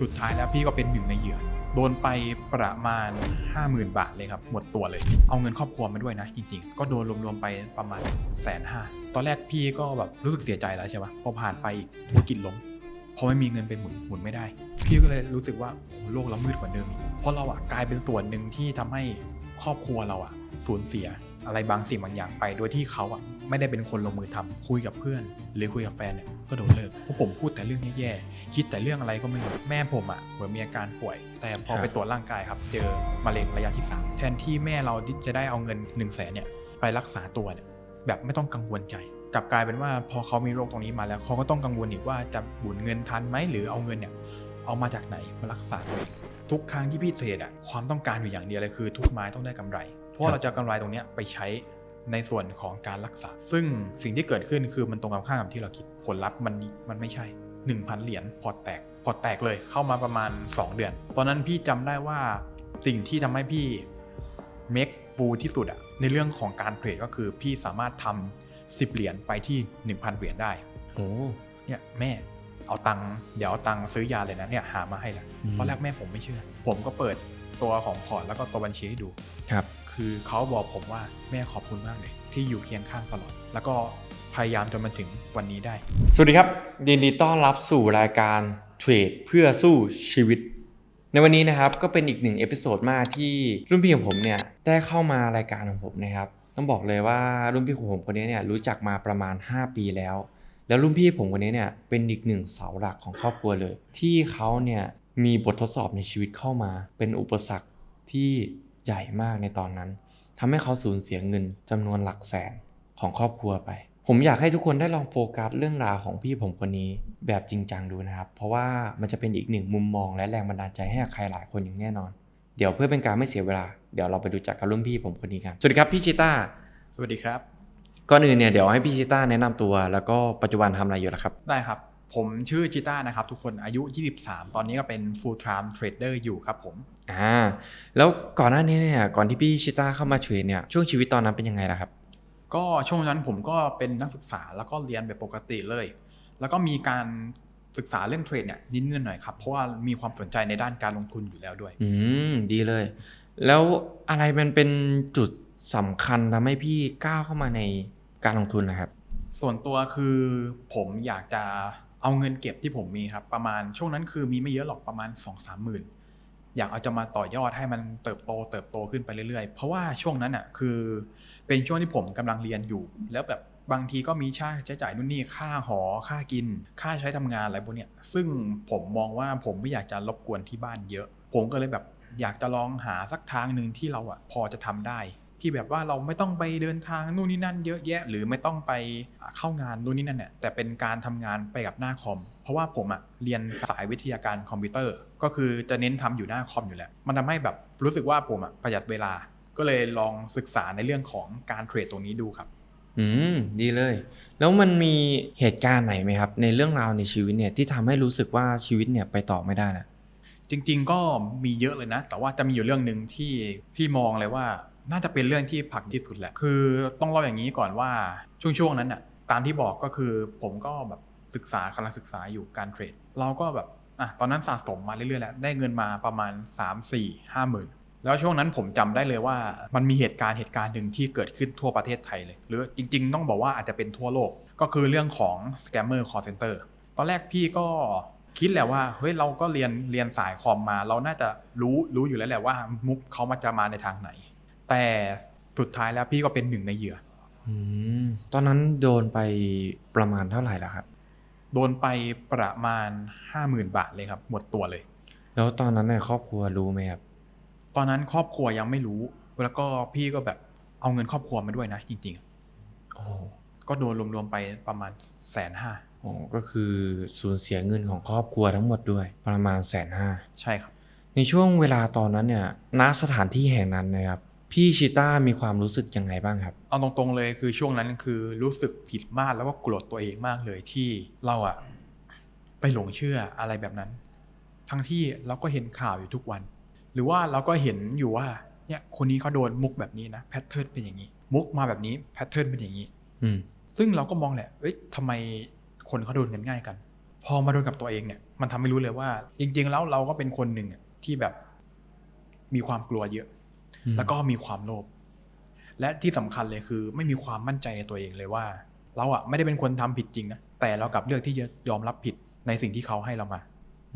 สุดท้ายแล้วพี่ก็เป็นหนึ่งในเหยื่อโดนไปประมาณ 50,000 บาทเลยครับ หมดตัวเลย เอาเงินครอบครัวมาด้วยนะ จริงๆ ก็โดนรวมๆไปประมาณแสนห้าตอนแรกพี่ก็แบบรู้สึกเสียใจแล้วใช่ปะพอผ่านไปอีกธุรกิจล้มพอไม่มีเงินไปหมุนหมุนไม่ได้ พี่ก็เลยรู้สึกว่าโลกเรามืดกว่าเดิมอีกเพราะเราอะกลายเป็นส่วนหนึ่งที่ทำให้ครอบครัวเราอะสูญเสีย อะไรบางสิ่งบางอย่างไป โดยที่เขาอะไม่ได้เป็นคนลงมือทำคุยกับเพื่อน หรือคุยกับแฟนเนี่ยก็โดนเลิกเพราะผมพูดแต่เรื่องแย่ๆคิดแต่เรื่องอะไรก็ไม่รู้แม่ผมอะเหมือนมีอาการป่วย แต่พอไปตรวจร่างกายครับเจอมะเร็งระยะที่สามแทนที่แม่เราจะได้เอาเงิน1นึ่งแสนเนี่ยไปรักษาตัวเนี่ยแบบไม่ต้องกังวลใจกลับกลายเป็นว่าพอเขามีโรคตรงนี้มาแล้วเขาก็ต้องกังวลอีกว่าจะบุญเงินทันไหมหรือเอาเงินเนี่ยเอามาจากไหนมารักษาตัวเองทุกครั้งที่พี่เทรดอะความต้องการอยู่อย่างเดียวเลยคือ ทุกไม้ต้องได้กำไร ราะเราจะเอากำไรตรงเนี้ยไปใช้ในส่วนของการรักษา ซึ่งสิ่งที่เกิดขึ้นคือมันตรงกันข้ามกับที่เราคิดผลลัพธ์มันมันไม่ใช่ 1,000 เหรียญพอร์ตแตกพอร์ตแตกเลยเข้ามาประมาณ 2 เดือน ตอนนั้นพี่จำได้ว่าสิ่งที่ทำให้พี่ make full ที่สุดอะในเรื่องของการเทรดก็คือพี่สามารถทำ10 เหรียญไปที่ 1,000 เหรียญได้โอ้เนี่ยแม่เอาตังค์เดี๋ยวเอาตังค์ซื้อยาเลยนะเนี่ยหามาให้แล้วอืมตอนแรกแม่ผมไม่เชื่อ ผมก็เปิดตัวของพอร์ตแล้วก็ตัวบัญชีให้ดูครับ คือเขาบอกผมว่าแม่ขอบคุณมากเลย ที่อยู่เคียงข้างตลอด แล้วก็พยายามจนมาถึงวันนี้ได้ สวัสดีครับยินดีต้อนรับสู่รายการเทรดเพื่อสู้ชีวิต ในวันนี้นะครับก็เป็นอีกหนึ่งเอพิโซดมากที่รุ่นพี่ของผมเนี่ยได้เข้ามารายการของผมนะครับต้องบอกเลยว่ารุ่นพี่ของผมคนนี้เนี่ยรู้จักมาประมาณ 5 ปีแล้ว แล้วรุ่นพี่ผมคนนี้เนี่ยเป็นอีกหนึ่งเสาหลักของครอบครัวเลย ที่เขาเนี่ยมีบททดสอบในชีวิตเข้ามา เป็นอุปสรรคที่ ใหญ่มากในตอนนั้นทำให้เขาสูญเสียเงินจำนวนหลักแสนของครอบครัวไป ผมอยากให้ทุกคนได้ลองโฟกัสเรื่องราวของพี่ผมคนนี้แบบจริงจังดูนะครับ เพราะว่ามันจะเป็นอีกหนึ่งมุมมองและแรงบันดาลใจให้กับใครหลายคนอย่างแน่นอน เดี๋ยวเพื่อเป็นการไม่เสียเวลา เดี๋ยวเราไปดูจักกับรุ่นพี่ผมคนนี้กัน สวัสดีครับพี่ชิต้า สวัสดีครับ ก่อนอื่นเนี่ยเดี๋ยวให้พี่ชิต้าแนะนำตัว แล้วก็ปัจจุบันทำอะไรอยู่ล่ะครับ ได้ครับ ผมชื่อจิต้านะครับทุกคนอายุ 23 ตอนนี้ก็เป็น full time trader อยู่ครับผม อ่าแล้วก่อนหน้านี้เนี่ยก่อนที่พี่ชิต้าเข้ามาเทรดเนี่ยช่วงชีวิตตอนนั้นเป็นยังไงล่ะครับ ก็ช่วงนั้นผมก็เป็นนักศึกษาแล้วก็เรียนแบบปกติเลย แล้วก็มีการศึกษาเรื่องเทรดเนี่ยนิดๆหน่อยๆครับ เพราะว่ามีความสนใจในด้านการลงทุนอยู่แล้วด้วย อืมดีเลย แล้วอะไรมันเป็นจุดสำคัญทำให้พี่ก้าวเข้ามาในการลงทุนนะครับ ส่วนตัวคือผมอยากจะเอาเงินเก็บที่ผมมีครับ ประมาณช่วงนั้นคือมีไม่เยอะหรอกประมาณ2องสามหมื่น อยากเอาจะมาต่อยอดให้มันเติบโต เติบโตขึ้นไปเรื่อยๆ เพราะว่าช่วงนั้นอะคือเป็นช่วงที่ผมกำลังเรียนอยู่ แล้วแบบบางทีก็มีค่าใช้จ่ายนู่นนี่ค่าหอค่ากิน ค่าใช้ทำงานอะไรพวกเนี้ยซึ่งผมมองว่าผมไม่อยากจะรบกวนที่บ้านเยอะ ผมก็เลยแบบอยากจะลองหาสักทางหนึ่งที่เราอะพอจะทำได้ ที่แบบว่าเราไม่ต้องไปเดินทางนู่นนี่นั่นเยอะแยะ หรือไม่ต้องไปเข้างานนู่นนี่นั่นเนี่ยแต่เป็นการทำงานไปกับหน้าคอม เพราะว่าผมอะเรียนสายวิทยาการคอมพิวเตอร์ ก็คือจะเน้นทำอยู่หน้าคอมอยู่แล้ว มันทำให้แบบรู้สึกว่าผมอะประหยัดเวลา ก็เลยลองศึกษาในเรื่องของการเทรดตรงนี้ดูครับ อืมดีเลย แล้วมันมีเหตุการณ์ไหนไหมครับ ในเรื่องราวในชีวิตเนี่ยที่ทำให้รู้สึกว่าชีวิตเนี่ยไปต่อไม่ได้แล้วจริง ๆ ก็มีเยอะเลยนะ แต่ว่าจะมีอยู่เรื่องหนึ่งที่พี่มองเลยว่า น่าจะเป็นเรื่องที่ผลักที่สุดแหละ คือต้องเล่าอย่างนี้ก่อนว่าช่วงๆนั้นน่ะตามที่บอกก็คือผมก็แบบศึกษากำลังศึกษาอยู่การเทรด เราก็แบบ อะตอนนั้นสะสมมาเรื่อยๆแหล้วได้เงินมาประมาณ 3 4 5หมื่นแล้วช่วงนั้นผมจำได้เลยว่ามันมีเหตุการณ์เหตุการณ์หนึ่งที่เกิดขึ้นทั่วประเทศไทยเลย หรือจริง ๆ ต้องบอกว่าอาจจะเป็นทั่วโลก ก็คือเรื่องของ scammer call center ตอนแรกพี่ก็คิดแหละว่าเฮ้ยเราก็เรียนเรียนสายคอมมา เราน่าจะรู้รู้อยู่แล้วแหละว่ามุกเขามาจะมาในทางไหน แต่สุดท้ายแล้วพี่ก็เป็นหนึ่งในเหยื่ออืมตอนนั้นโดนไปประมาณเท่าไหร่ล่ะครับ โดนไปประมาณ 50,000 บาทเลยครับ หมดตัวเลย แล้วตอนนั้นในยครอบครัวรู้ไหมครับ ตอนนั้นครอบครัวยังไม่รู้ แล้วก็พี่ก็แบบเอาเงินครอบครัวมาด้วยนะจริงโอ้ๆก็โดนรวมๆไปประมาณแสนห้าโอ้ก็คือสูญเสียเงินของครอบครัวทั้งหมดด้วย ประมาณแสนห้าใช่ครับ ในช่วงเวลาตอนนั้นเนี่ยณสถานที่แห่งนั้นนะครับ พี่ชิต้ามีความรู้สึกยังไงบ้างครับ เอาตรงๆเลยคือช่วงนั้นคือรู้สึกผิดมากแล้วก็โกรธตัวเองมากเลยที่เราอะไปหลงเชื่ออะไรแบบนั้น ทั้งที่เราก็เห็นข่าวอยู่ทุกวัน หรือว่าเราก็เห็นอยู่ว่าเนี่ยคนนี้เขาโดนมุกแบบนี้นะแพทเทิร์นเป็นอย่างนี้ มุกมาแบบนี้แพทเทิร์นเป็นอย่างนี้ อืมซึ่งเราก็มองแหละเอ้ยทำไมคนเขาโดนกันง่ายกัน พอมาโดนกับตัวเองเนี่ย มันทำให้รู้เลยว่า จริง ๆ แล้วเราก็เป็นคนหนึ่งอะที่แบบมีความกลัวเยอะอืม แล้วก็มีความโลภและที่สำคัญเลยคือ ไม่มีความมั่นใจในตัวเองเลยว่า เราอะไม่ได้เป็นคนทำผิดจริงนะแต่เรากลับเลือกที่จะยอมรับผิดในสิ่งที่เขาให้เรามา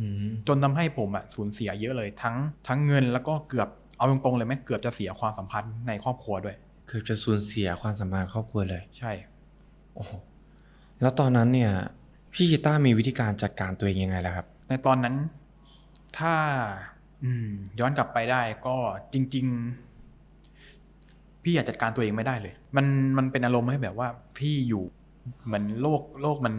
อืมจนทำให้ผมอะสูญเสียเยอะเลย ทั้งทั้งเงินแล้วก็เกือบเอาตรงๆเลยไหมเกือบจะเสียความสัมพันธ์ในครอบครัวด้วย เกือบจะสูญเสียความสัมพันธ์ครอบครัวเลย ใช่ โอ้โหแล้วตอนนั้นเนี่ย พี่ชิต้ามีวิธีการจัดการตัวเองยังไงล่ะครับ ในตอนนั้น ถ้าอืม ย้อนกลับไปได้ก็จริง ๆ พี่อยากจัดการตัวเองไม่ได้เลย มันมันเป็นอารมณ์ให้แบบว่า พี่อยู่เหมือนโลกโลกมัน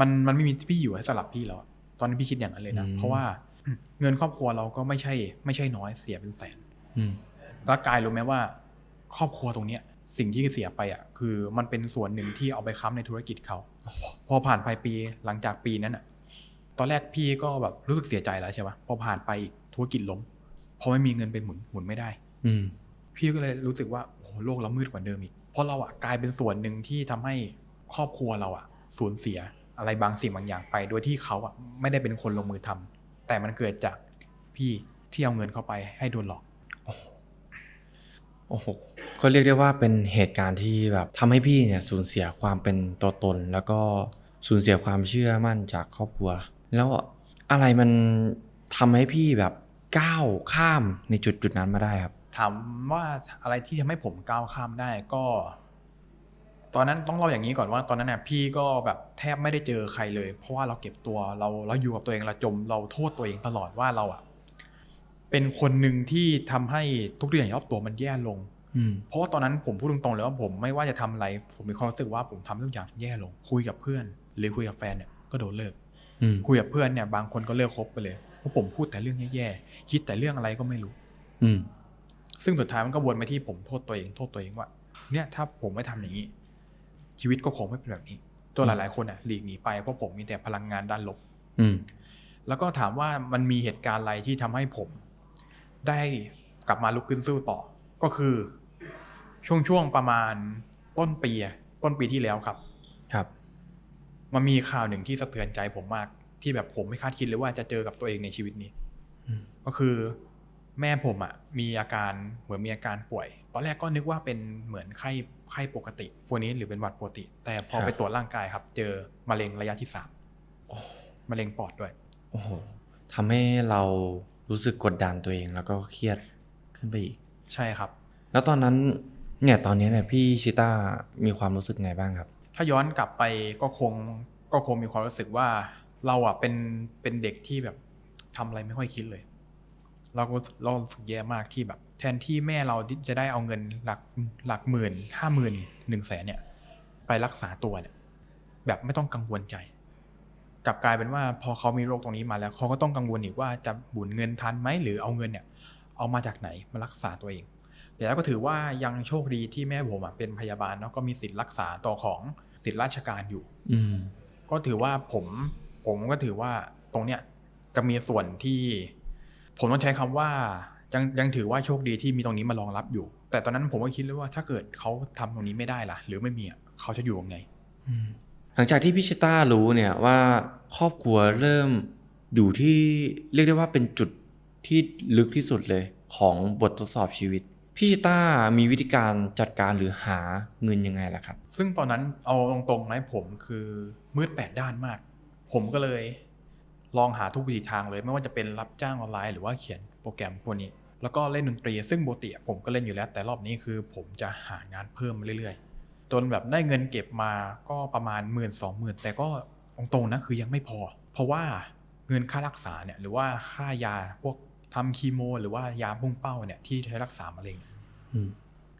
มันมันไม่มีพี่อยู่ให้สลับพี่แล้วอะตอนนี้พี่คิดอย่างนั้นเลยนะอืมเพราะว่าอืมเงินครอบครัวเราก็ไม่ใช่ ไม่ใช่น้อยเสียเป็นแสนอืมแล้วกายรู้ไหมว่า ครอบครัวตรงเนี้ย สิ่งที่เสียไปอะ คือมันเป็นส่วนหนึ่งที่เอาไปค้ำในธุรกิจเขาพอผ่านไปปีหลังจากปีนั้นอะ ตอนแรกพี่ก็แบบรู้สึกเสียใจแล้วใช่ปะพอผ่านไปอีก ธุรกิจล้มพอไม่มีเงินไปหมุนหมุนไม่ได้ อืมพี่ก็เลยรู้สึกว่าโอ้โหโลกเรามืดกว่าเดิมอีกเพราะเราอะกลายเป็นส่วนหนึ่งที่ทำให้ครอบครัวเราอะสูญเสียอะไรบางสิ่งบางอย่างไป โดยที่เขาอะไม่ได้เป็นคนลงมือทำแต่มันเกิดจากพี่ที่เอาเงินเข้าไปให้โดนหลอกโอ้โหก็เรียกได้ว่าเป็นเหตุการณ์ที่แบบทำให้พี่เนี่ยสูญเสียความเป็นตัวตน แล้วก็สูญเสียความเชื่อมั่นจากครอบครัว แล้วอะไรมันทำให้พี่แบบ ก้าวข้ามในจุดจุดๆนั้นมาได้ครับ ถามว่าอะไรที่ทำให้ผมก้าวข้ามได้ก็ ตอนนั้นต้องเล่าอย่างนี้ก่อนว่า ตอนนั้นน่ะพี่ก็แบบแทบไม่ได้เจอใครเลย เพราะว่าเราเก็บตัวเราเราอยู่กับตัวเองเราจม เราโทษตัวเองตลอดว่าเราอะเป็นคนหนึ่งที่ทำให้ทุกอย่างรอบตัวมันแย่ลงอืมเพราะว่าตอนนั้นผมพูดตรงๆเลยว่าผมไม่ว่าจะทำอะไร ผมมีความรู้สึกว่าผมทำทุกอย่างแย่ลง คุยกับเพื่อน หรือคุยกับแฟนเนี่ยก็โดนเลิกอืมคุยกับเพื่อนเนี่ยบางคนก็เลิกคบไปเลยเพ ราะผมพูดแต่เรื่องแย่ๆคิดแต่เรื่องอะไรก็ไม่รู้ อืม ซึ่งสุดท้ายมันก็วนไปที่ผมโทษตัวเองโทษตัวเองว่า เนี่ยถ้าผมไม่ทำอย่างนี้ ชีวิตก็คงไม่เป็นแบบนี้ตัวหลาย ๆคนอะหลีกหนีไปเพราะผมมีแต่พลังงานด้านลบ อืม แล้วก็ถามว่ามันมีเหตุการณ์อะไรที่ทำให้ผม ได้กลับมาลุกขึ้นสู้ต่อ ก็คือ ช่วงช่วงประมาณต้นปีอะต้นปีที่แล้วครับ ครับ มันมีข่าวหนึ่งที่สะเทือนใจผมมาก ที่แบบผมไม่คาดคิดเลยว่าจะเจอกับตัวเองในชีวิตนี้อืมก็คือแม่ผมอะมีอาการเหมือนมีอาการป่วย ตอนแรกก็นึกว่าเป็นเหมือนไข้ไข้ปกติพวกนี้หรือเป็นหวัดปกติ แต่พอไปตรวจร่างกายครับ เจอมะเร็งระยะที่สามมะเร็งปอดด้วย โอ้โหทำให้เรารู้สึกกดดันตัวเองแล้วก็เครียดขึ้นไปอีก ใช่ครับ แล้วตอนนั้นเนี่ยตอนนี้เนี่ยพี่ชิต้ามีความรู้สึกไงบ้างครับ ถ้าย้อนกลับไปก็คงก็คงมีความรู้สึกว่า เราอะเป็นเป็นเด็กที่แบบทำอะไรไม่ค่อยคิดเลย เราก็เรารู้สึกแย่มากที่แบบ แทนที่แม่เราที่จะได้เอาเงินหลักหลักหมื่นห้าหมื่นหนึ่งแสนเนี่ย ไปรักษาตัวเนี่ย แบบไม่ต้องกังวลใจกลับกลายเป็นว่าพอเขามีโรคตรงนี้มาแล้วเขาก็ต้องกังวลอีกว่าจะบุญเงินทันไหมหรือเอาเงินเนี่ย เอามาจากไหนมารักษาตัวเอง แต่แล้วก็ถือว่ายังโชคดีที่แม่ผมอะเป็นพยาบาลเนาะก็มีสิทธิ์รักษาต่อของสิทธิราชการอยู่ อืมก็ถือว่าผม ผมก็ถือว่าตรงเนี้ยจะมีส่วนที่ ผมต้องใช้คำว่ายังยังถือว่าโชคดีที่มีตรงนี้มารองรับอยู่ แต่ตอนนั้นผมก็คิดเลยว่าถ้าเกิดเขาทำตรงนี้ไม่ได้ล่ะ หรือไม่มีเขาจะอยู่ยังไงหลังจากที่พี่ชิต้ารู้เนี่ยว่าครอบครัวเริ่มอยู่ที่เรียกได้ว่าเป็นจุดที่ลึกที่สุดเลย ของบททดสอบชีวิตพี่ชิต้ามีวิธีการจัดการหรือหาเงินยังไงล่ะครับ ซึ่งตอนนั้นเอาตรงๆไหมผมคือมืดแปดด้านมาก ผมก็เลยลองหาทุกวิธีทางเลย ไม่ว่าจะเป็นรับจ้างออนไลน์หรือว่าเขียนโปรแกรมพวกนี้ แล้วก็เล่นดนตรี ซึ่งปกติผมก็เล่นอยู่แล้ว แต่รอบนี้คือผมจะหางานเพิ่มเรื่อยๆจนแบบได้เงินเก็บมาก็ประมาณหมื่นสองหมื่นแต่ก็ตรงๆนะคือยังไม่พอ เพราะว่าเงินค่ารักษาเนี่ยหรือว่าค่ายาพวกทำคีโม หรือว่ายาพุ่งเป้าเนี่ยที่ใช้รักษามะเร็งอืม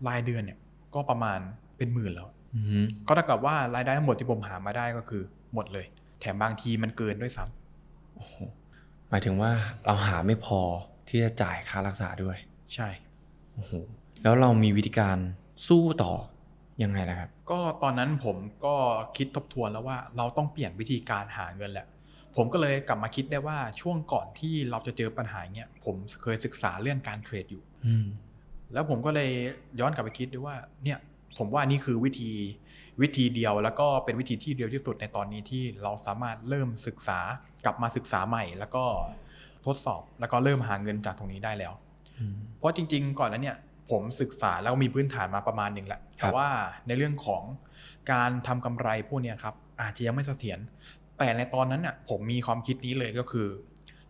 รายเดือนเนี่ยก็ประมาณเป็นหมื่นแล้วอืมก็เท่ากับว่ารายได้ทั้งหมดที่ผมหามาได้ก็คือหมดเลย แถมบางทีมันเกินด้วยซ้ำโอ้โหหมายถึงว่าเราหาไม่พอที่จะจ่ายค่ารักษาด้วย ใช่โอ้โหแล้วเรามีวิธีการสู้ต่อยังไงล่ะครับ ก็ตอนนั้นผมก็คิดทบทวนแล้วว่าเราต้องเปลี่ยนวิธีการหาเงินแหละ ผมก็เลยกลับมาคิดได้ว่าช่วงก่อนที่เราจะเจอปัญหาเนี้ยผมเคยศึกษาเรื่องการเทรดอยู่อืมแล้วผมก็เลยย้อนกลับไปคิดดูว่า เนี่ย ผมว่านี่คือวิธี วิธีเดียว แล้วก็เป็นวิธีที่เดียวที่สุดในตอนนี้ที่เราสามารถเริ่มศึกษากลับมาศึกษาใหม่ แล้วก็ทดสอบแล้วก็เริ่มหาเงินจากตรงนี้ได้แล้วอืมเพราะจริง ๆ ก่อนนั้นเนี่ยผมศึกษาแล้วมีพื้นฐานมาประมาณหนึ่งแหละครัแต่บว่าในเรื่องของการทำกำไรพวกเนี้ยครับอาจจะยังไม่เสถียรแต่ในตอนนั้นน่ะผมมีความคิดนี้เลยก็คือ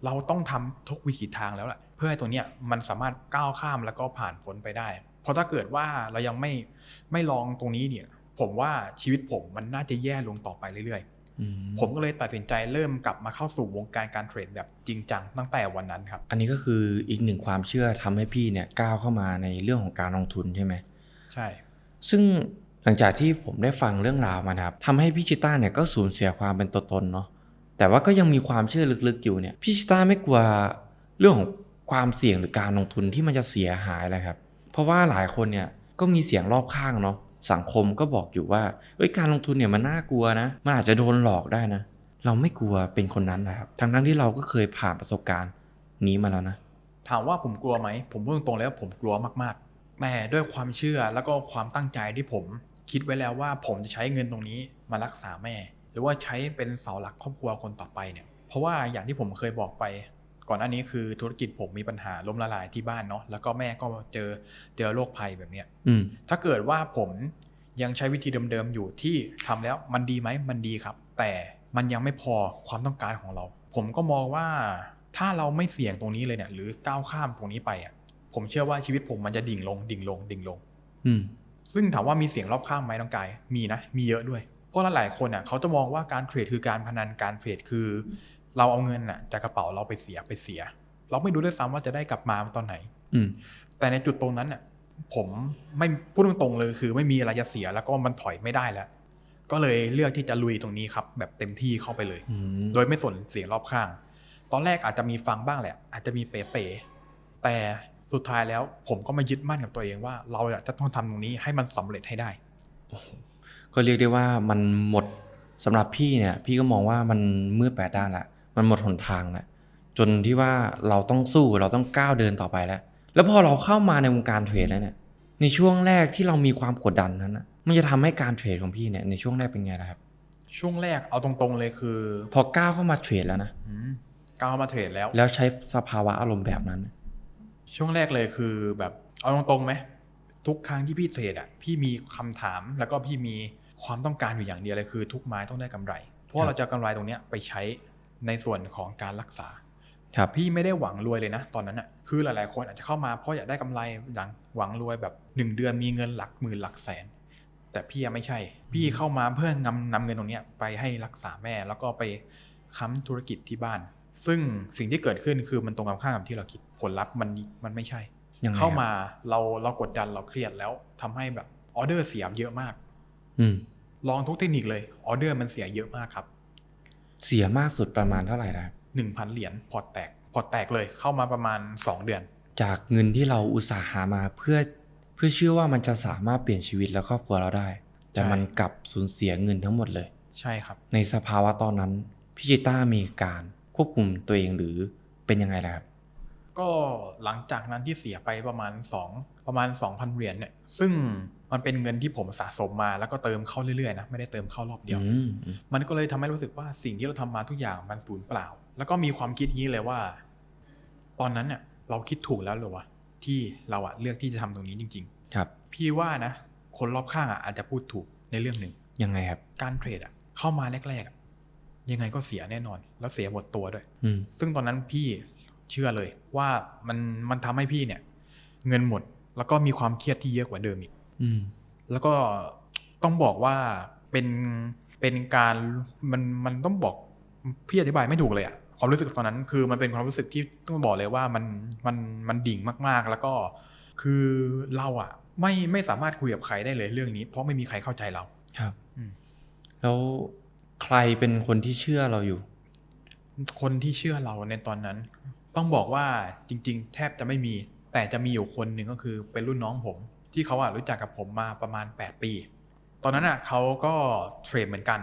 เราต้องทำทุกวิถีทางแล้วแหละเพื่อให้ตัวเนี้ยมันสามารถก้าวข้ามแล้วก็ผ่านพ้นไปได้ เพราะถ้าเกิดว่าเรายังไม่ไม่ลองตรงนี้เนี่ย ผมว่าชีวิตผมมันน่าจะแย่ลงต่อไปเรื่อยๆอืมผมก็เลยตัดสินใจเริ่มกลับมาเข้าสู่วงการการเทรดแบบจริงจังตั้งแต่วันนั้นครับ อันนี้ก็คืออีกหนึ่งความเชื่อทำให้พี่เนี่ยก้าวเข้ามาในเรื่องของการลงทุนใช่ไหมใช่ ซึ่งหลังจากที่ผมได้ฟังเรื่องราวมานะครับทำให้พี่ชิต้าเนี่ยก็สูญเสียความเป็นตัวตนเนาะแต่ว่าก็ยังมีความเชื่อลึกๆอยู่เนี่ยพี่ชิต้าไม่กลัวเรื่องของความเสี่ยงหรือการลงทุนที่มันจะเสียหายเลยครับ เพราะว่าหลายคนเนี่ยก็มีเสียงรอบข้างเนาะ สังคมก็บอกอยู่ว่าเอ้ยการลงทุนเนี่ยมันน่ากลัวนะมันอาจจะโดนหลอกได้นะ เราไม่กลัวเป็นคนนั้นนะครับทั้งทั้งที่เราก็เคยผ่านประสบการณ์นี้มาแล้วนะ ถามว่าผมกลัวไหม ผมพูดตรงๆเลยว่าผมกลัวมากๆ แต่ด้วยความเชื่อแล้วก็ความตั้งใจที่ผมคิดไว้แล้วว่าผมจะใช้เงินตรงนี้มารักษาแม่ หรือว่าใช้เป็นเสาหลักครอบครัวคนต่อไปเนี่ย เพราะว่าอย่างที่ผมเคยบอกไป ก่อนหน้านี้คือธุรกิจผมมีปัญหาล้มละลายที่บ้านเนาะแล้วก็แม่ก็เจอเจอโรคภัยแบบเนี้ยอืมถ้าเกิดว่าผมยังใช้วิธีเดิมๆอยู่ที่ทำแล้วมันดีไหมมันดีครับ แต่มันยังไม่พอความต้องการของเรา ผมก็มองว่าถ้าเราไม่เสี่ยงตรงนี้เลยเนี่ย หรือก้าวข้ามตรงนี้ไปอะผมเชื่อว่าชีวิตผมมันจะดิ่งลง ดิ่งลง ดิ่งลง อืมซึ่งถามว่ามีเสียงรอบข้างไหมน้องกายมีนะมีเยอะด้วย เพราะหลายๆคนอะเขาจะมองว่าการเทรดคือการพนันการเทรดคือ เราเอาเงินอะจากกระเป๋าเราไปเสียไปเสีย เราไม่รู้ด้วยซ้ำว่าจะได้กลับมาตอนไหน อืมแต่ในจุดตรงนั้นน่ะ ผมไม่พูดตรงๆเลยคือ ไม่มีอะไรจะเสียแล้วก็มันถอยไม่ได้แล้ว ก็เลยเลือกที่จะลุยตรงนี้ครับ แบบเต็มที่เข้าไปเลยอืมโดยไม่สนเสียงรอบข้าง ตอนแรกอาจจะมีฟังบ้างแหละ อาจจะมีเป๋ๆแต่สุดท้ายแล้ว ผมก็มายึดมั่นกับตัวเองว่า เราอะจะต้องทำตรงนี้ให้มันสำเร็จให้ได้ก็เรียกได้ว่ามันหมดสำหรับพี่เนี่ย พี่ก็มองว่ามันมืดแปดด้านละ มันหมดหนทางละจนที่ว่าเราต้องสู้เราต้องก้าวเดินต่อไปแล้ว แล้วพอเราเข้ามาในวงการเทรดแล้วเนี่ยในช่วงแรกที่เรามีความกดดันนั้นนะมันจะทำให้การเทรดของพี่เนี่ยในช่วงแรกเป็นไงล่ะครับ ช่วงแรกเอาตรงๆเลยคือ พอก้าวเข้ามาเทรดแล้วนะอืมก้าวมาเทรดแล้ว แล้วใช้สภาวะอารมณ์แบบนั้น ช่วงแรกเลยคือแบบเอาตรงๆไหมทุกครั้งที่พี่เทรดอะพี่มีคำถามแล้วก็พี่มีความต้องการอยู่อย่างเดียวเลยคือ ทุกไม้ต้องได้กำไร เพราะครับเราจะเอากำไรตรงเนี้ยไปใช้ ในส่วนของการรักษาครับพี่ไม่ได้หวังรวยเลยนะ ตอนนั้นอะคือหลายๆคนอาจจะเข้ามาเพราะอยากได้กำไรหลังหวังรวยแบบหนึ่งเดือนมีเงินหลักหมื่นหลักแสน แต่พี่ยังไม่ใช่ พี่เข้ามาเพื่อนำนำเงินตรงเนี้ยไปให้รักษาแม่แล้วก็ไปค้ำธุรกิจที่บ้าน ซึ่งสิ่งที่เกิดขึ้นคือมันตรงกันข้ามกับที่เราคิดผลลัพธ์มันมันไม่ใช่ยังไงเข้าครับมาเราเรากดดันเราเครียดแล้วทำให้แบบออเดอร์เสียเยอะมาก อืมลองทุกเทคนิคเลยออเดอร์มันเสียเยอะมากครับ เสียมากสุดประมาณเท่าไหร่ล่ะครับหนึ่งพันเหรียญพอร์ตแตกพอร์ตแตกเลยเข้ามาประมาณสองเดือน จากเงินที่เราอุตสาห์หามาเพื่อเพื่อเชื่อว่ามันจะสามารถเปลี่ยนชีวิตและครอบครัวเราได้ แต่ใช่มันกลับสูญเสียเงินทั้งหมดเลย ใช่ครับ ในสภาวะตอนนั้นพี่จิต้ามีการควบคุมตัวเองหรือเป็นยังไงล่ะครับก็หลังจากนั้นที่เสียไปประมาณ 2 ประมาณ 2,000เหรียญเนี่ยซึ่ง มันเป็นเงินที่ผมสะสมมาแล้วก็เติมเข้าเรื่อยๆนะไม่ได้เติมเข้ารอบเดียวอืมมันก็เลยทำให้รู้สึกว่าสิ่งที่เราทำมาทุกอย่างมันสูญเปล่า แล้วก็มีความคิดอย่างนี้เลยว่า ตอนนั้นเนี่ยเราคิดถูกแล้วเหรือวะที่เราอะเลือกที่จะทำตรงนี้จริงครับๆพี่ว่านะ คนรอบข้างอะอาจจะพูดถูกในเรื่องหนึ่งยังไงครับ การเทรดอะเข้ามาแรกๆอะยังไงก็เสียแน่นอน แล้วเสียหมดตัวด้วยอืมซึ่งตอนนั้นพี่เชื่อเลยว่ามันมันทำให้พี่เนี่ย เงินหมดแล้วก็มีความเครียดที่เยอะกว่าเดิมอีกอืม แล้วก็ต้องบอกว่าเป็นเป็นการมันมันต้องบอกพี่อธิบายไม่ถูกเลยอะความรู้สึกตอนนั้นคือมันเป็นความรู้สึกที่ต้องบอกเลยว่ามันมันมันดิ่งมากๆ แล้วก็คือเราอะไม่ไม่สามารถคุยกับใครได้เลยเรื่องนี้ เพราะไม่มีใครเข้าใจเราครับอืมแล้วใครเป็นคนที่เชื่อเราอยู่ คนที่เชื่อเราในตอนนั้น ต้องบอกว่าจริง ๆ แทบจะไม่มี แต่จะมีอยู่คนหนึ่งก็คือเป็นรุ่นน้องผม ที่เขาอะรู้จักกับผมมาประมาณ 8 ปี ตอนนั้นอะเขาก็เทรดเหมือนกัน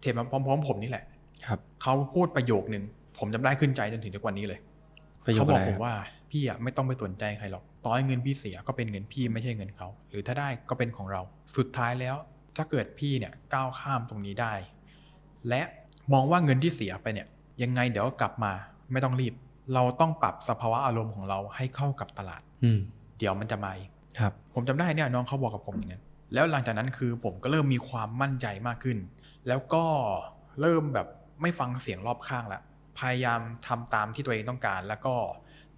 เทรดมาพร้อมๆผมนี่แหละ ครับเขาพูดประโยคหนึ่งผมจำได้ขึ้นใจจนถึงทุกวันนี้เลยประโยคเขาบอะอกไรผคมรับว่าพี่อะไม่ต้องไปสนใจใครหรอกต่อให้เงินพี่เสียก็เป็นเงินพี่ไม่ใช่เงินเขาหรือถ้าได้ก็เป็นของเราสุดท้ายแล้ว ถ้าเกิดพี่เนี่ยก้าวข้ามตรงนี้ได้ และมองว่าเงินที่เสียไปเนี่ย ยังไงเดี๋ยวก็กลับมาไม่ต้องรีบ เราต้องปรับสภาวะอารมณ์ของเราให้เข้ากับตลาดอืมเดี๋ยวมันจะมาเอง ครับ ผมจำได้เนี่ยน้องเขาบอกกับผมอย่างนั้นแล้วหลังจากนั้นคือผมก็เริ่มมีความมั่นใจมากขึ้น แล้วก็เริ่มแบบไม่ฟังเสียงรอบข้างละพยายามทำตามที่ตัวเองต้องการ แล้วก็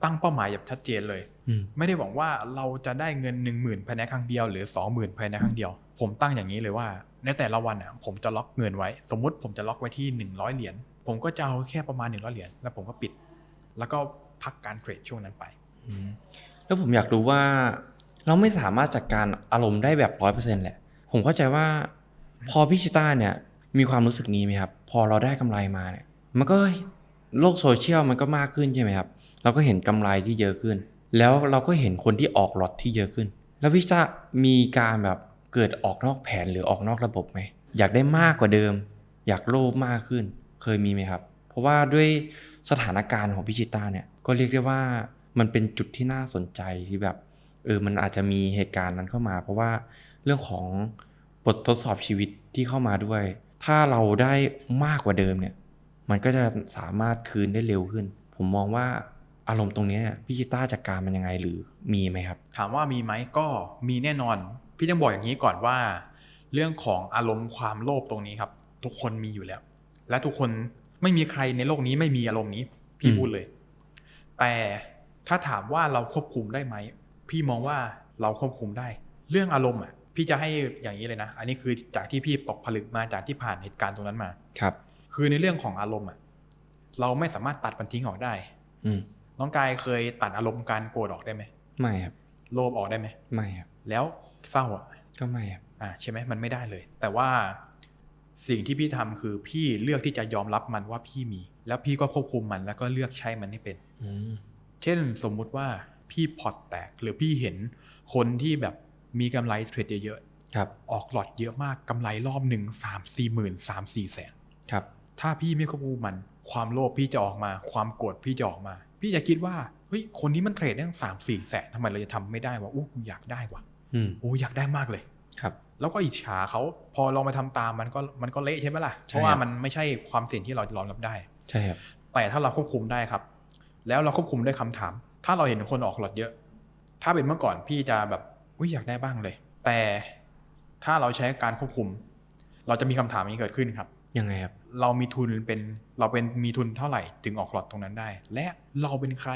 ตั้งเป้าหมายแบบชัดเจนเลยอืมไม่ได้หวังว่าเราจะได้เงิน1 0,000ภายในครั้งเดียวหรือ20,000ภายในครั้งเดียว ผมตั้งอย่างนี้เลยว่า ในแต่ละวันอะผมจะล็อกเงินไว้ สมมุติผมจะล็อกไว้ที่100เหรียญผมก็จะเอาแค่ประมาณ100เหรียญแล้วผมก็ปิด แล้วก็พักการเทรดช่วงนั้นไปอืมแล้วผมอยากรู้ว่า เราไม่สามารถจัดการอารมณ์ได้แบบร้อยเปอร์เซ็นต์แหละ ผมเข้าใจว่า พอพี่ชิต้าเนี่ยมีความรู้สึกนี้ไหมครับ พอเราได้กำไรมาเนี่ย มันก็โลกโซเชียลมันก็มากขึ้นใช่ไหมครับ เราก็เห็นกำไรที่เยอะขึ้น แล้วเราก็เห็นคนที่ออกล็อตที่เยอะขึ้น แล้วพี่ชิต้ามีการแบบเกิดออกนอกแผนหรือออกนอกระบบไหมอยากได้มากกว่าเดิม อยากโลภมากขึ้น เคยมีไหมครับ เพราะว่าด้วยสถานการณ์ของพี่ชิต้าเนี่ยก็เรียกได้ว่ามันเป็นจุดที่น่าสนใจที่แบบ เออมันอาจจะมีเหตุการณ์นั้นเข้ามา เพราะว่าเรื่องของบททดสอบชีวิตที่เข้ามาด้วย ถ้าเราได้มากกว่าเดิมเนี่ย มันก็จะสามารถคืนได้เร็วขึ้น ผมมองว่าอารมณ์ตรงเนี้ยพี่ชิต้าจัดการมันยังไงหรือมีไหมครับ ถามว่ามีไหมก็มีแน่นอน พี่ต้องบอกอย่างนี้ก่อนว่า เรื่องของอารมณ์ความโลภตรงนี้ครับ ทุกคนมีอยู่แล้ว และทุกคนไม่มีใครในโลกนี้ไม่มีอารมณ์นี้ พี่อืมพูดเลย แต่ถ้าถามว่าเราควบคุมได้ไหม พี่มองว่าเราควบคุมได้ เรื่องอารมณ์อะพี่จะให้อย่างนี้เลยนะ อันนี้คือจากที่พี่ตกผลึกมาจากที่ผ่านเหตุการณ์ตรงนั้นมาครับ คือในเรื่องของอารมณ์อะเราไม่สามารถตัดมันทิ้งออกได้ อืมน้องกายเคยตัดอารมณ์การโกรธออกได้ไหมไม่ครับ โลภออกได้ไหมไม่ครับ แล้วเศร้าอะก็ไม่ครับอ่าใช่ไหมมันไม่ได้เลย แต่ว่าสิ่งที่พี่ทำคือพี่เลือกที่จะยอมรับมันว่าพี่มี แล้วพี่ก็ควบคุมมันแล้วก็เลือกใช้มันให้เป็นอืมเช่นสมมุติว่า พี่พอร์ตแตกหรือพี่เห็นคนที่แบบมีกำไรเทรดเยอะครับๆออกหลอดเยอะมากกำไรรอบหนึ่งสามสี่หมื่นสามสี่แสนครับ ถ้าพี่ไม่ควบคุมมัน ความโลภพี่จะออกมา ความโกรธพี่จะออกมา พี่จะคิดว่าเฮ้ยคนนี้มันเทรดได้ตั้งสามสี่แสนทำไมเราจะทำไม่ได้วะอู้กูอยากได้วะอืมโอ้อยากได้มากเลยครับ แล้วก็อิจฉาเขาพอลองไปทำตามมันก็มันก็เละใช่ไหมล่ะใช่เพราะว่าครับมันไม่ใช่ความเสี่ยงที่เราจะรองรับได้ ใช่ครับแต่ถ้าเราควบคุมได้ครับ แล้วเราควบคุมด้วยคำถาม ถ้าเราเห็นคนออกหลอดเยอะ ถ้าเป็นเมื่อก่อนพี่จะแบบอุ้ยอยากได้บ้างเลย แต่ถ้าเราใช้การควบคุม เราจะมีคำถามนี้เกิดขึ้นครับยังไงครับ เรามีทุนเป็นเราเป็นมีทุนเท่าไหร่ถึงออกหลอดตรงนั้นได้ และเราเป็นใคร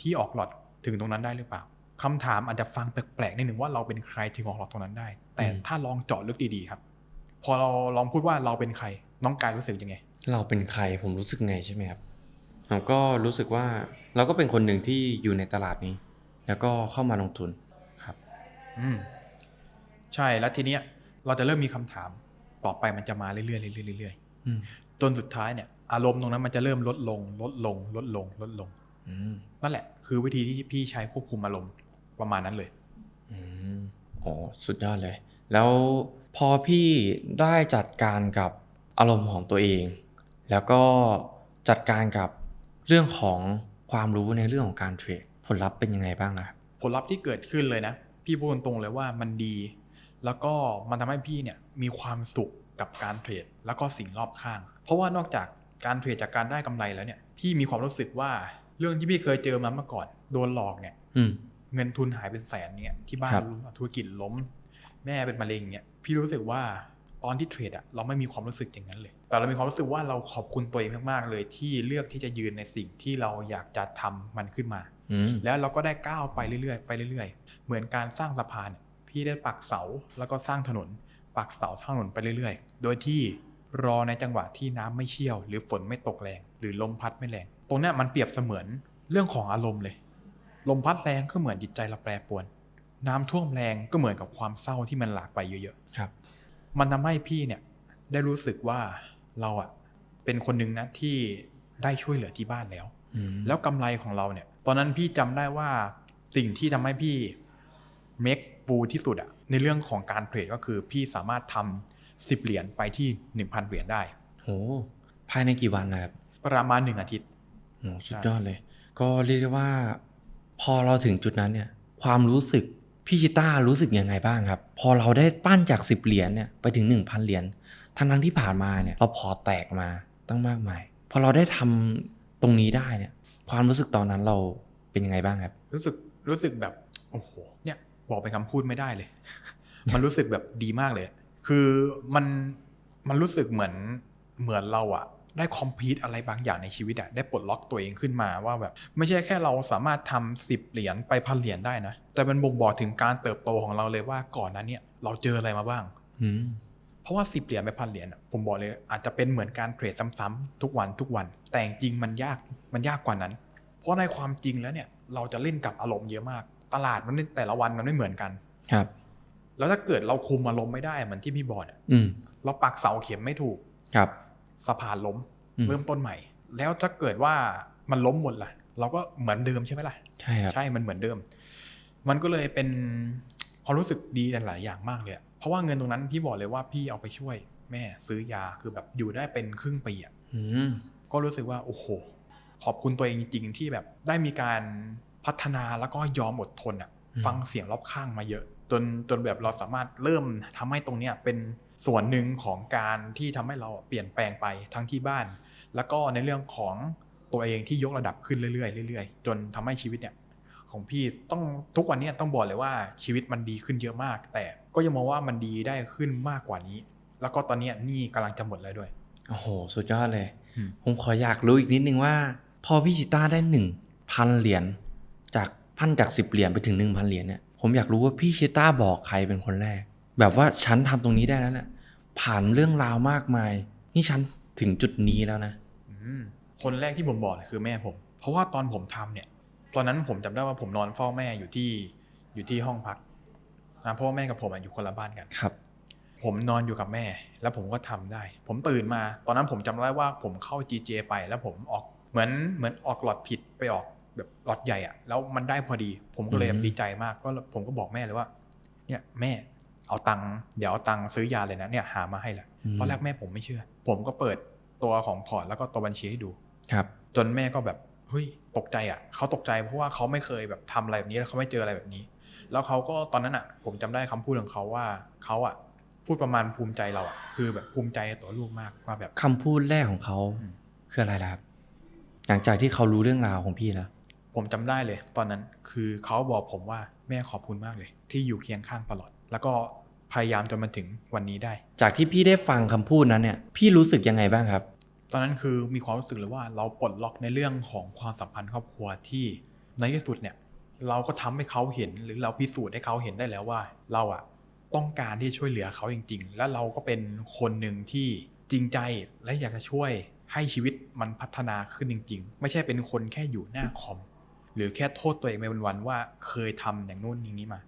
ที่ออกหลอดถึงตรงนั้นได้หรือเปล่าคำถามอาจจะฟังแปลกๆนิดหนึ่งว่าเราเป็นใครถึงออกหลอดตรงนั้นได้ แต่อืมถ้าลองเจาะลึกดีๆครับ พอเราลองพูดว่าเราเป็นใครน้องกายรู้สึกยังไง เราเป็นใครผมรู้สึกไงใช่ไหมครับ ผมก็รู้สึกว่าเราก็เป็นคนหนึ่งที่อยู่ในตลาดนี้ แล้วก็เข้ามาลงทุนครับ อืมใช่แล้วทีเนี้ย เราจะเริ่มมีคำถามต่อไปมันจะมาเรื่อยๆเรื่อยๆเรื่อยอืมๆจนสุดท้ายเนี่ย อารมณ์ตรงนั้นมันจะเริ่มลดลง ลดลง ลดลง ลดลงอืมนั่นแหละ คือวิธีที่พี่ใช้ควบคุมอารมณ์ประมาณนั้นเลยอืมโอ้สุดยอดเลย แล้วพอพี่ได้จัดการกับอารมณ์ของตัวเอง แล้วก็จัดการกับ เรื่องของความรู้ในเรื่องของการเทรดผลลัพธ์เป็นยังไงบ้างล่ะครับผลลัพธ์ที่เกิดขึ้นเลยนะ พี่พูดตรงๆเลยว่ามันดี แล้วก็มันทำให้พี่เนี่ยมีความสุขกับการเทรดแล้วก็สิ่งรอบข้าง เพราะว่านอกจากการเทรดจากการได้กำไรแล้วเนี่ยพี่มีความรู้สึกว่าเรื่องที่พี่เคยเจอมาเมื่อก่อนโดนหลอกเนี่ยอืมเงินทุนหายเป็นแสนเนี่ยที่บ้านครับธุรกิจล้ม แม่เป็นมะเร็งเนี่ยพี่รู้สึกว่า ตอนที่เทรดอะเราไม่มีความรู้สึกอย่างนั้นเลย แต่เรามีความรู้สึกว่าเราขอบคุณตัวเองมากๆเลย ที่เลือกที่จะยืนในสิ่งที่เราอยากจะทำมันขึ้นมาอืมแล้วเราก็ได้ก้าวไปเรื่อยๆไปเรื่อยๆ เหมือนการสร้างสะพานเนี่ยพี่ได้ปักเสาแล้วก็สร้างถนน ปักเสาสร้างถนนไปเรื่อยๆ โดยที่รอในจังหวะที่น้ำไม่เชี่ยว หรือฝนไม่ตกแรง หรือลมพัดไม่แรง ตรงเนี้ยมันเปรียบเสมือนเรื่องของอารมณ์เลย ลมพัดแรงก็เหมือนจิตใจเราแปรปรวนน้ำท่วมแรงก็เหมือนกับความเศร้าที่มันหลากไปเยอะครับๆ มันทำให้พี่เนี่ยได้รู้สึกว่าเราอะเป็นคนหนึ่งนะที่ได้ช่วยเหลือที่บ้านแล้วอืมแล้วกำไรของเราเนี่ย ตอนนั้นพี่จำได้ว่าสิ่งที่ทำให้พี่ make full ที่สุดอะในเรื่องของการเทรดก็คือพี่สามารถทำสิบเหรียญไปที่หนึ่งพันเหรียญได้โหภายในกี่วันนะครับ ประมาณหนึ่งอาทิตย์โหสุดยอดเลย ก็เรียกได้ว่า พอเราถึงจุดนั้นเนี่ย ความรู้สึก พี่ชิต้ารู้สึกยังไงบ้างครับ พอเราได้ปั้นจาก 10 เหรียญเนี่ยไปถึง 1,000 เหรียญทั้งนั้นที่ผ่านมาเนี่ยเราพอแตกมาตั้งมากมายพอเราได้ทำตรงนี้ได้เนี่ย ความรู้สึกตอนนั้นเราเป็นยังไงบ้างครับ รู้สึกรู้สึกแบบโอ้โหเนี่ยบอกเป็นคำพูดไม่ได้เลย มันรู้สึกแบบดีมากเลย คือมันมันรู้สึกเหมือนเหมือนเราอะ ได้คอมพลีทอะไรบางอย่างในชีวิตอะได้ปลดล็อกตัวเองขึ้นมาว่าแบบไม่ใช่แค่เราสามารถทำสิบเหรียญไปพันเหรียญได้นะ แต่มันบ่งบอกถึงการเติบโตของเราเลยว่าก่อนหนั้นเนี่ยเราเจออะไรมาบ้างอืมเพราะว่าสิบเหรียญไปพันเหรียญอะผมบอกเลยอาจจะเป็นเหมือนการเทรดซ้ำๆทุกวันทุกวัน แต่จริงๆมันยากมันยากกว่านั้น เพราะในความจริงแล้วเนี่ย เราจะเล่นกับอารมณ์เยอะมาก ตลาดมันไม่แต่ละวันมันไม่เหมือนกันครับ แล้วถ้าเกิดเราคุมอารมณ์ไม่ได้เหมือนที่พี่บอกเนี่ยอืมเราปักเสาเข็มไม่ถูกครับ สะพานล้มอืมเริ่มต้นใหม่ แล้วถ้าเกิดว่ามันล้มหมดล่ะ เราก็เหมือนเดิมใช่ไหมล่ะใช่ครับใช่มันเหมือนเดิม มันก็เลยเป็นความรู้สึกดีหลายๆอย่างมากเลยอะเพราะว่าเงินตรงนั้นพี่บอกเลยว่าพี่เอาไปช่วย แม่ซื้อยาคือแบบอยู่ได้เป็นครึ่งปีอะอืมก็รู้สึกว่าโอ้โหขอบคุณตัวเองจริงๆ ที่แบบได้มีการพัฒนาแล้วก็ยอมอดทนอะอืมฟังเสียงรอบข้างมาเยอะ จนจนแบบเราสามารถเริ่มทำให้ตรงเนี้ยเป็น ส่วนหนึ่งของการที่ทำให้เราเปลี่ยนแปลงไปทั้งที่บ้าน แล้วก็ในเรื่องของตัวเองที่ยกระดับขึ้นเรื่อยๆเรื่อยๆ จนทำให้ชีวิตเนี่ยของพี่ต้องทุกวันเนี้ยต้องบอกเลยว่าชีวิตมันดีขึ้นเยอะมาก แต่ก็ยังมองว่ามันดีได้ขึ้นมากกว่านี้ แล้วก็ตอนเนี้ยหนี่กำลังจะหมดแล้วด้วยโอ้โหสุดยอดเลยอืมผมขออยากรู้อีกนิดนึงว่า พอพี่ชิต้าได้หนึ่งพันเหรียญจากพันจากสิบเหรียญไปถึงหนึ่งพันเหรียญเนี่ยผมอยากรู้ว่าพี่ชิต้าบอกใครเป็นคนแรก แบบว่าฉันทำตรงนี้ได้แล้วเนี่ยผ่านเรื่องราวมากมาย นี่ฉันถึงจุดนี้แล้วนะอืมคนแรกที่ผมบอกเลยคือแม่ผม เพราะว่าตอนผมทำเนี่ย ตอนนั้นผมจำได้ว่าผมนอนเฝ้าแม่อยู่ที่อยู่ที่ห้องพักนะเพราะว่าแม่กับผมอะอยู่คนละบ้านกันครับ ผมนอนอยู่กับแม่ แล้วผมก็ทำได้ ผมตื่นมา ตอนนั้นผมจำได้ว่าผมเข้า GJ ไป แล้วผมออกเหมือนเหมือนออกหลอดผิดไปออกแบบหลอดใหญ่อะแล้วมันได้พอดี ผมก็เลยอืมดีใจมากก็ผมก็บอกแม่เลยว่า เนี่ยแม่ เอาตังค์เดี๋ยวเอาตังค์ซื้อยาเลยนะเนี่ยหามาให้แหละมตอนแรกแม่ผมไม่เชื่อ ผมก็เปิดตัวของพอร์ตแล้วก็ตัวบัญชีให้ดูครับ จนแม่ก็แบบเฮ้ยตกใจอะเขาตกใจเพราะว่าเขาไม่เคยแบบทำอะไรแบบนี้แล้วเขาไม่เจออะไรแบบนี้ แล้วเขาก็ตอนนั้นอะ ผมจำได้คำพูดของเขาว่าเขาอะพูดประมาณภูมิใจเราอะคือแบบภูมิใจในตัวลูกมากว่าแบบคำพูดแรกของเขาอืมคืออะไรล่ะครับหลังจากที่เขารู้เรื่องราวของพี่แล้วผมจำได้เลย ตอนนั้นคือเขาบอกผมว่าแม่ขอบคุณมากเลย ที่อยู่เคียงข้างตลอด แล้วก็พยายามจนมาถึงวันนี้ได้ จากที่พี่ได้ฟังคำพูดนั้นเนี่ย พี่รู้สึกยังไงบ้างครับ ตอนนั้นคือมีความรู้สึกเลยว่าเราปลดล็อกในเรื่องของความสัมพันธ์ครอบครัวที่ในที่สุดเนี่ย เราก็ทำให้เขาเห็นหรือเราพิสูจน์ให้เขาเห็นได้แล้วว่า เราอะต้องการที่จะช่วยเหลือเขาจริง ๆ และเราก็เป็นคนหนึ่งที่จริงใจและอยากจะช่วยให้ชีวิตมันพัฒนาขึ้นจริง ๆ ไม่ใช่เป็นคนแค่อยู่หน้าคอมหรือแค่โทษตัวเองไปวันๆว่าเคยทำอย่างนู้นอย่างนี้มา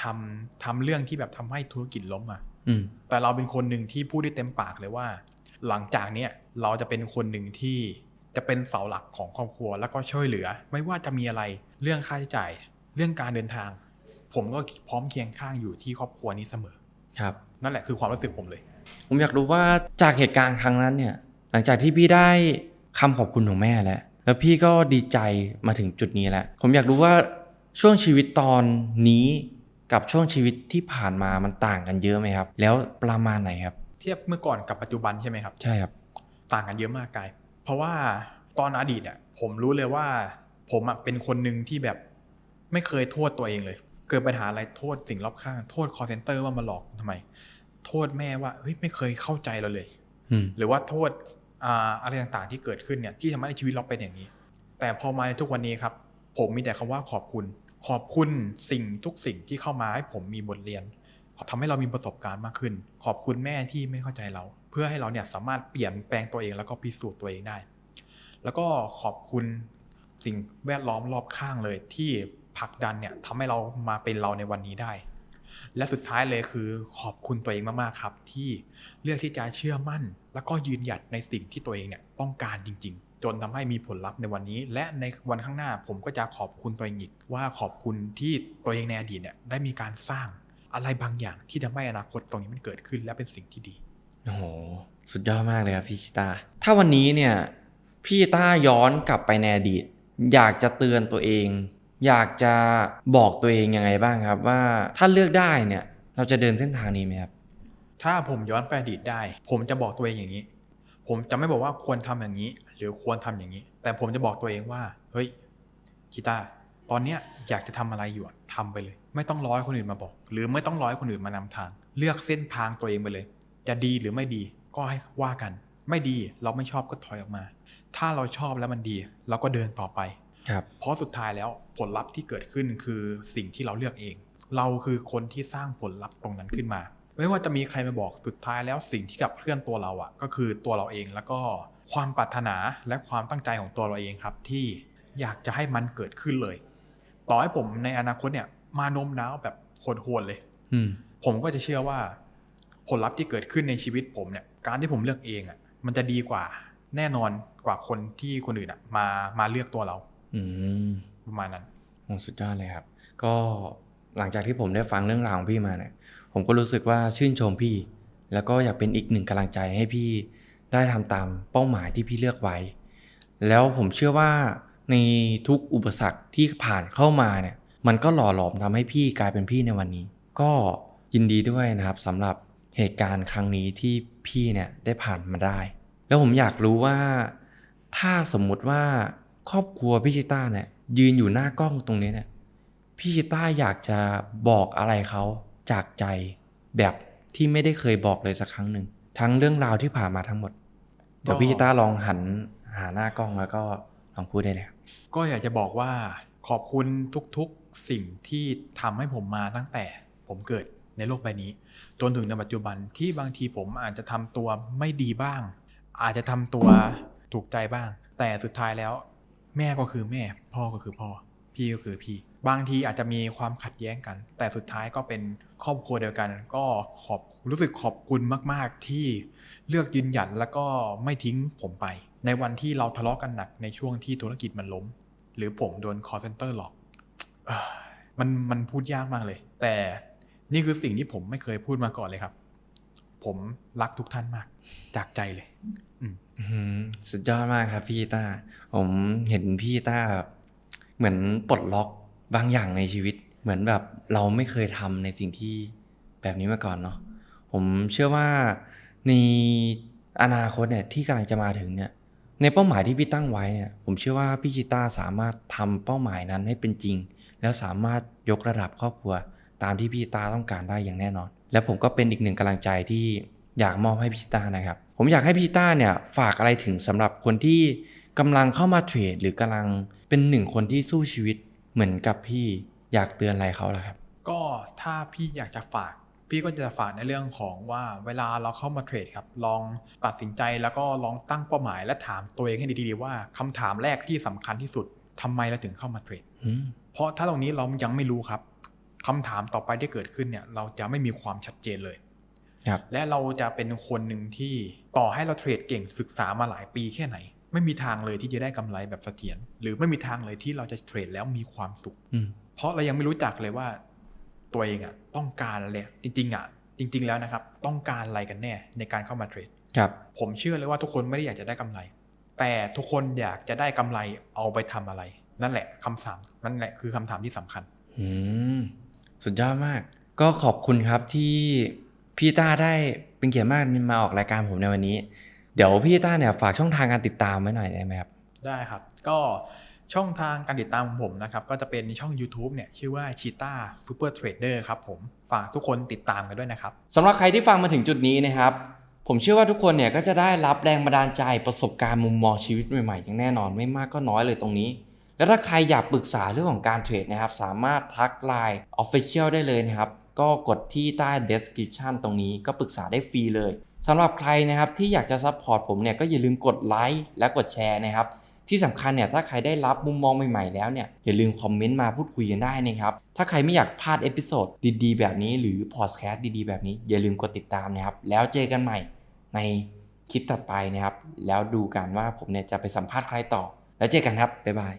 ทำทำเรื่องที่แบบทำให้ธุรกิจล้มมาอืมแต่เราเป็นคนหนึ่งที่พูดได้เต็มปากเลยว่า หลังจากเนี้ยเราจะเป็นคนหนึ่งที่จะเป็นเสาหลักของครอบครัวแล้วก็ช่วยเหลือ ไม่ว่าจะมีอะไรเรื่องค่าใช้จ่าย เรื่องการเดินทาง ผมก็พร้อมเคียงข้างอยู่ที่ครอบครัวนี้เสมอ ครับ นั่นแหละคือความรู้สึกผมเลย ผมอยากรู้ว่าจากเหตุการณ์ครั้งนั้นเนี่ย หลังจากที่พี่ได้คำขอบคุณของแม่แล้วแล้วพี่ก็ดีใจมาถึงจุดนี้แล้วผมอยากรู้ว่าช่วงชีวิตตอนนี้ กับช่วงชีวิตที่ผ่านมามันต่างกันเยอะไหมครับ แล้วประมาณไหนครับ เทียบเมื่อก่อนกับปัจจุบันใช่ไหมครับ ใช่ครับ ต่างกันเยอะมากกาย เพราะว่าตอนอดีตอะผมรู้เลยว่า ผมอะเป็นคนหนึ่งที่แบบไม่เคยโทษตัวเองเลย เกิดปัญหาอะไรโทษสิ่งรอบข้าง โทษ call center ว่ามาหลอกทำไม โทษแม่ว่าเฮ้ยไม่เคยเข้าใจเราเลยอืมหรือว่าโทษอ่าอะไรต่างๆที่เกิดขึ้นเนี่ยที่ทำให้ชีวิตเราเป็นอย่างนี้ แต่พอมาในทุกวันนี้ครับ ผมมีแต่คำว่าขอบคุณ ขอบคุณสิ่งทุกสิ่งที่เข้ามาให้ผมมีบทเรียนทำให้เรามีประสบการณ์มากขึ้น ขอบคุณแม่ที่ไม่เข้าใจเรา เพื่อให้เราเนี่ยสามารถเปลี่ยนแปลงตัวเองแล้วก็พิสูจน์ตัวเองได้ แล้วก็ขอบคุณสิ่งแวดล้อมรอบข้างเลย ที่ผลักดันเนี่ยทำให้เรามาเป็นเราในวันนี้ได้ และสุดท้ายเลยคือ ขอบคุณตัวเองมากๆครับ ที่เลือกที่จะเชื่อมั่น แล้วก็ยืนหยัดในสิ่งที่ตัวเองเนี่ยต้องการจริง ๆ จนทำให้มีผลลัพธ์ในวันนี้ และในวันข้างหน้าผมก็จะขอบคุณตัวเองอีกว่าขอบคุณที่ตัวเองในอดีตเนี่ยได้มีการสร้างอะไรบางอย่างที่ทำให้อนาคตตรงนี้มันเกิดขึ้นและเป็นสิ่งที่ดีโอ้โหสุดยอดมากเลยครับพี่ชิตา ถ้าวันนี้เนี่ยพี่ชิต้าย้อนกลับไปในอดีต อยากจะเตือนตัวเอง อยากจะบอกตัวเองยังไงบ้างครับ ว่าถ้าเลือกได้เนี่ย เราจะเดินเส้นทางนี้ไหมครับ ถ้าผมย้อนไปอดีตได้ ผมจะบอกตัวเองอย่างนี้ ผมจะไม่บอกว่าควรทำอย่างนี้ หรือควรทำอย่างนี้ แต่ผมจะบอกตัวเองว่า เฮ้ยกีตาร์ตอนเนี้ยอยากจะทำอะไรอยู่อะทำไปเลย ไม่ต้องร้อยคนอื่นมาบอก หรือไม่ต้องร้อยคนอื่นมานำทาง เลือกเส้นทางตัวเองไปเลย จะดีหรือไม่ดีก็ให้ว่ากัน ไม่ดีเราไม่ชอบก็ถอยออกมา ถ้าเราชอบแล้วมันดีเราก็เดินต่อไปครับเพราะสุดท้ายแล้วผลลัพธ์ที่เกิดขึ้นคือสิ่งที่เราเลือกเอง เราคือคนที่สร้างผลลัพธ์ตรงนั้นขึ้นมา ไม่ว่าจะมีใครมาบอกสุดท้ายแล้วสิ่งที่ขับเคลื่อนตัวเราอะ่ะ ก็คือตัวเราเองแล้วก็ความปรารถนาและความตั้งใจของตัวเราเองครับ ที่อยากจะให้มันเกิดขึ้นเลย ต่อให้ผมในอนาคตเนี่ย มาโน้มน้าวแบบโหดๆเลย อืมผมก็จะเชื่อว่า ผลลัพธ์ที่เกิดขึ้นในชีวิตผมเนี่ย การที่ผมเลือกเองอะ่ะ มันจะดีกว่าแน่นอนกว่าคนที่คนอื่นอะ่ะ มามาเลือกตัวเรา อืมประมาณนั้นโอ้สุดยอดเลยครับ ก็หลังจากที่ผมได้ฟังเรื่องราวของพี่มาเนี่ย ผมก็รู้สึกว่าชื่นชมพี่ แล้วก็อยากเป็นอีกหนึ่งกำลังใจให้พี่ได้ทำตามเป้าหมายที่พี่เลือกไว้ แล้วผมเชื่อว่าในทุกอุปสรรคที่ผ่านเข้ามาเนี่ย มันก็หล่อหลอมทำให้พี่กลายเป็นพี่ในวันนี้ ก็ยินดีด้วยนะครับสำหรับเหตุการณ์ครั้งนี้ที่พี่เนี่ยได้ผ่านมาได้ แล้วผมอยากรู้ว่า ถ้าสมมุติว่าครอบครัวพี่ชิต้าเนี่ยยืนอยู่หน้ากล้องตรงนี้เนี่ยพี่ชิต้าอยากจะบอกอะไรเขา จากใจแบบที่ไม่ได้เคยบอกเลยสักครั้งหนึ่ง ทั้งเรื่องราวที่ผ่านมาทั้งหมด เดี๋ยวพี่ชิต้าลองหันหาหน้ากล้องแล้วก็ลองพูดได้เลยครับก็อยากจะบอกว่าขอบคุณทุกๆสิ่งที่ทำให้ผมมาตั้งแต่ผมเกิดในโลกใบนี้จนถึงในปัจจุบันที่บางทีผมอาจจะทำตัวไม่ดีบ้าง อาจจะทำตัวถูกใจบ้าง แต่สุดท้ายแล้ว แม่ก็คือแม่ พ่อก็คือพ่อ พี่ก็คือพี่ บางทีอาจจะมีความขัดแย้งกัน แต่สุดท้ายก็เป็นครอบครัวเดียวกัน ก็ขอบรู้สึกขอบคุณมาก ๆ ที่เลือกยืนหยันแล้วก็ไม่ทิ้งผมไป ในวันที่เราทะเลาะกันหนักในช่วงที่ธุรกิจมันล้ม หรือผมโดน call center หลอกมันมันพูดยากมากเลย แต่นี่คือสิ่งที่ผมไม่เคยพูดมาก่อนเลยครับ ผมรักทุกท่านมาก จากใจเลยสุดยอดมากครับพี่ต้า ผมเห็นพี่ต้าแบบ เหมือนปลดล็อกบางอย่างในชีวิต เหมือนแบบเราไม่เคยทำในสิ่งที่แบบนี้มาก่อนเนาะผมเชื่อว่าในอนาคตเนี่ยที่กำลังจะมาถึงเนี่ยในเป้าหมายที่พี่ตั้งไว้เนี่ยผมเชื่อว่าพี่จิต้าสามารถทำเป้าหมายนั้นให้เป็นจริง แล้วสามารถยกระดับครอบครัว ตามที่พี่จิต้าต้องการได้อย่างแน่นอน และผมก็เป็นอีกหนึ่งกำลังใจที่อยากมอบให้พี่จิต้านะครับ ผมอยากให้พี่จิต้าเนี่ยฝากอะไรถึงสำหรับคนที่ กำลังเข้ามาเทรดหรือกำลังเป็นหนึ่งคนที่สู้ชีวิตเหมือนกับพี่อยากเตือนอะไรเขาล่ะครับ ก็ถ้าพี่อยากจะฝาก พี่ก็จะฝากในเรื่องของว่าเวลาเราเข้ามาเทรดครับ ลองตัดสินใจแล้วก็ลองตั้งเป้าหมายและถามตัวเองให้ดีๆว่าคำถามแรกที่สำคัญที่สุดทำไมเราถึงเข้ามาเทรดอืมเพราะถ้าตรงนี้เรายังไม่รู้ครับคำถามต่อไปที่เกิดขึ้นเนี่ยเราจะไม่มีความชัดเจนเลยครับและเราจะเป็นคนหนึ่งที่ต่อให้เราเทรดเก่งศึกษามาหลายปีแค่ไหน ไม่มีทางเลยที่จะได้กำไรแบบเสถียรหรือไม่มีทางเลยที่เราจะเทรดแล้วมีความสุขอืมเพราะเรายังไม่รู้จักเลยว่า ตัวเองอะต้องการอะไรจริง ๆอะจริง ๆ แล้วนะครับ ต้องการอะไรกันแน่ในการเข้ามาเทรดครับ ผมเชื่อเลยว่าทุกคนไม่ได้อยากจะได้กำไร แต่ทุกคนอยากจะได้กำไรเอาไปทำอะไร นั่นแหละคำถามนั่นแหละคือคำถามที่สำคัญอืมสุดยอดมาก ก็ขอบคุณครับที่พี่ต้าได้เป็นเกียรติมากมาออกรายการผมในวันนี้ เดี๋ยวพี่ต้าเนี่ยฝากช่องทางการติดตามไว้หน่อยได้ไหมครับ ได้ครับ ก็ช่องทางการติดตามของผมนะครับ ก็จะเป็นช่อง YouTube เนี่ยชื่อว่า Cheetah Super Trader ครับผม ฝากทุกคนติดตามกันด้วยนะครับสำหรับใครที่ฟังมาถึงจุดนี้นะครับ ผมเชื่อว่าทุกคนเนี่ยก็จะได้รับแรงบันดาลใจประสบการณ์มุมมองชีวิตใหม่ๆอย่างแน่นอนไม่มากก็น้อยเลยตรงนี้ แล้วถ้าใครอยากปรึกษาเรื่องของการเทรดนะครับ สามารถทักไลน์ Official ได้เลยนะครับ ก็กดที่ใต้ description ตรงนี้ก็ปรึกษาได้ฟรีเลย สำหรับใครนะครับที่อยากจะซัพพอร์ตผมเนี่ยก็อย่าลืมกดไลค์และกดแชร์นะครับ ที่สำคัญเนี่ยถ้าใครได้รับมุมมองใหม่ๆแล้วเนี่ยอย่าลืมคอมเมนต์มาพูดคุยกันได้นะครับ ถ้าใครไม่อยากพลาดเอพิโซดดีๆ แบบนี้หรือพอดแคสต์ดีๆ แบบนี้อย่าลืมกดติดตามนะครับ แล้วเจอกันใหม่ในคลิปถัดไปนะครับ แล้วดูกันว่าผมเนี่ยจะไปสัมภาษณ์ใครต่อ แล้วเจอกันครับบ๊ายบาย